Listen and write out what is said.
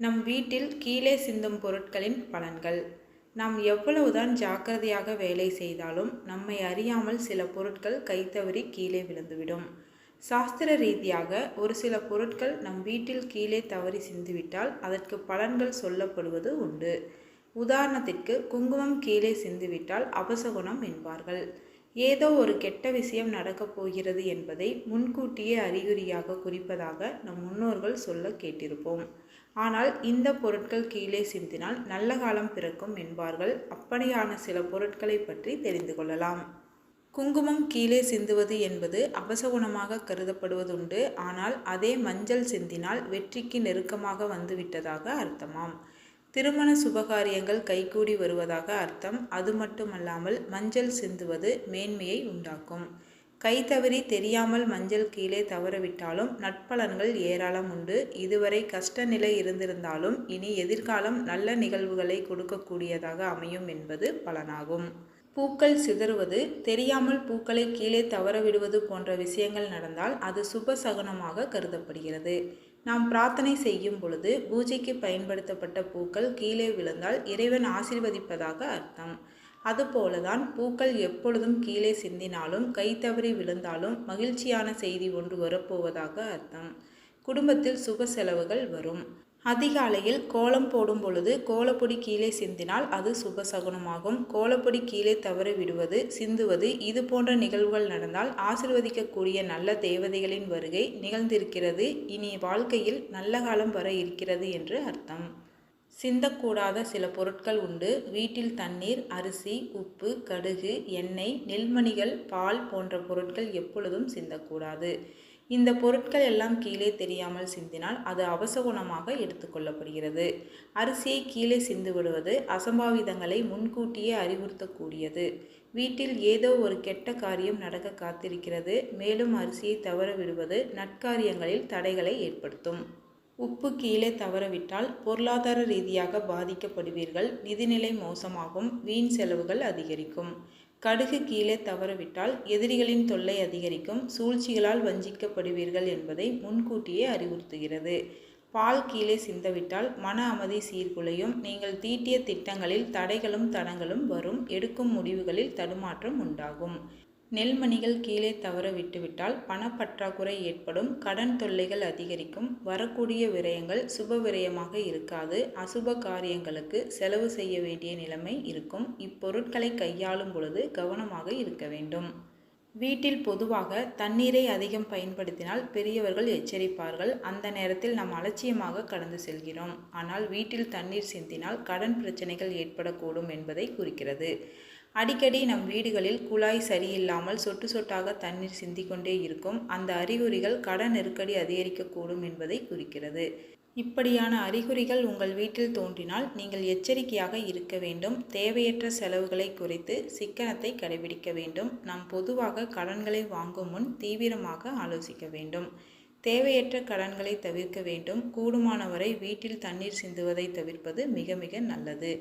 நம் வீட்டில் கீழே சிந்தும் பொருட்களின் பலன்கள். நாம் எவ்வளவுதான் ஜாக்கிரதையாக வேலை செய்தாலும் நம்மை அறியாமல் சில பொருட்கள் கைத்தவறி கீழே விழுந்துவிடும். சாஸ்திர ரீதியாக ஒரு சில பொருட்கள் நம் வீட்டில் கீழே தவறி சிந்துவிட்டால் அதற்கு பலன்கள் சொல்லப்படுவது உண்டு. உதாரணத்திற்கு குங்குமம் கீழே சிந்துவிட்டால் அபசகுணம் என்பார்கள். ஏதோ ஒரு கெட்ட விஷயம் நடக்கப் போகிறது என்பதை முன்கூட்டியே அறிகுறியாக குறிப்பதாக நம் முன்னோர்கள் சொல்ல கேட்டிருப்போம். ஆனால் இந்த பொருட்கள் கீழே சிந்தினால் நல்ல காலம் பிறக்கும் என்பார்கள். அப்படியான சில பொருட்களை பற்றி தெரிந்து கொள்ளலாம். குங்குமம் கீழே சிந்துவது என்பது அபசகுணமாக கருதப்படுவதுண்டு. ஆனால் அதே மஞ்சள் சிந்தினால் வெற்றிக்கு நெருக்கமாக வந்துவிட்டதாக அர்த்தமாம். திருமண சுபகாரியங்கள் கைகூடி வருவதாக அர்த்தம். அது மட்டுமல்லாமல் மஞ்சள் சிந்துவது மேன்மையை உண்டாக்கும். கை தவறி தெரியாமல் மஞ்சள் கீழே தவறவிட்டாலும் நட்பலன்கள் ஏராளம் உண்டு. இதுவரை கஷ்ட நிலை இருந்திருந்தாலும் இனி எதிர்காலம் நல்ல நிகழ்வுகளை கொடுக்கக்கூடியதாக அமையும் என்பது பலனாகும். பூக்கள் சிதறுவது தெரியாமல் பூக்களை கீழே தவறவிடுவது போன்ற விஷயங்கள் நடந்தால் அது சுப சகுனமாக கருதப்படுகிறது. நாம் பிரார்த்தனை செய்யும் பொழுது பூஜைக்கு பயன்படுத்தப்பட்ட பூக்கள் கீழே விழுந்தால் இறைவன் ஆசிர்வதிப்பதாக அர்த்தம். அதுபோலதான் பூக்கள் எப்பொழுதும் கீழே சிந்தினாலும் கை தவறி விழுந்தாலும் மகிழ்ச்சியான செய்தி ஒன்று வரப்போவதாக அர்த்தம். குடும்பத்தில் சுப செலவுகள் வரும். அதிகாலையில் கோலம் போடும் பொழுது கோலப்பொடி கீழே சிந்தினால் அது சுகசகுனமாகும். கோலப்பொடி கீழே தவற விடுவது சிந்துவது இது போன்ற நிகழ்வுகள் நடந்தால் ஆசிர்வதிக்கக்கூடிய நல்ல தேவதைகளின் வருகை நிகழ்ந்திருக்கிறது. இனி வாழ்க்கையில் நல்ல காலம் வர இருக்கிறது என்று அர்த்தம். சிந்தக்கூடாத சில பொருட்கள் உண்டு. வீட்டில் தண்ணீர் அரிசி உப்பு கடுகு எண்ணெய் நெல்மணிகள் பால் போன்ற பொருட்கள் எப்பொழுதும் சிந்தக்கூடாது. இந்த பொருட்கள் எல்லாம் கீழே தெரியாமல் சிந்தினால் அது அவசகுணமாக எடுத்துக்கொள்ளப்படுகிறது அரிசியை கீழே சிந்து விடுவது அசம்பாவிதங்களை முன்கூட்டியே அறிவுறுத்தக்கூடியது. வீட்டில் ஏதோ ஒரு கெட்ட காரியம் நடக்க காத்திருக்கிறது. மேலும் அரிசியை தவற விடுவது நட்காரியங்களில் தடைகளை ஏற்படுத்தும். உப்பு கீழே தவறவிட்டால் பொருளாதார ரீதியாக பாதிக்கப்படுவீர்கள். நிதிநிலை மோசமாகும். வீண் செலவுகள் அதிகரிக்கும். கடுகு கீழே தவறவிட்டால் எதிரிகளின் தொல்லை அதிகரிக்கும். சூழ்ச்சிகளால் வஞ்சிக்கப்படுவீர்கள் என்பதை முன்கூட்டியே அறிவுறுத்துகிறது. பால் கீழே சிந்தவிட்டால் மன அமைதி சீர்குலையும். நீங்கள் தீட்டிய திட்டங்களில் தடைகளும் தடங்களும் வரும். எடுக்கும் முடிவுகளில் தடுமாற்றம் உண்டாகும். நெல்மணிகள் கீழே தவற விட்டுவிட்டால் பணப்பற்றாக்குறை ஏற்படும் கடன் தொல்லைகள் அதிகரிக்கும் வரக்கூடிய விரயங்கள் சுப விரயமாக இருக்காது அசுப காரியங்களுக்கு செலவு செய்ய வேண்டிய நிலைமை இருக்கும். இப்பொருட்களை கையாளும் பொழுது கவனமாக இருக்க வேண்டும். வீட்டில் பொதுவாக தண்ணீரை அதிகம் பயன்படுத்தினால் பெரியவர்கள் எச்சரிப்பார்கள். அந்த நேரத்தில் நாம் அலட்சியமாக கடந்து செல்கிறோம். ஆனால் வீட்டில் தண்ணீர் சிந்தினால் கடன் பிரச்சனைகள் ஏற்படக்கூடும் என்பதை குறிக்கிறது. அடிக்கடி நம் வீடுகளில் குழாய் சரியில்லாமல் சொட்டு சொட்டாக தண்ணீர் சிந்திக்கொண்டே இருக்கும். அந்த அறிகுறிகள் கடன் நெருக்கடி அதிகரிக்கக்கூடும் என்பதை குறிக்கிறது. இப்படியான அறிகுறிகள் உங்கள் வீட்டில் தோன்றினால் நீங்கள் எச்சரிக்கையாக இருக்க வேண்டும். தேவையற்ற செலவுகளை குறைத்து சிக்கனத்தை கடைபிடிக்க வேண்டும். நாம் பொதுவாக கடன்களை வாங்கும் முன் தீவிரமாக ஆலோசிக்க வேண்டும். தேவையற்ற கடன்களை தவிர்க்க வேண்டும். கூடுமானவரை வீட்டில் தண்ணீர் சிந்துவதை தவிர்ப்பது மிக மிக நல்லது.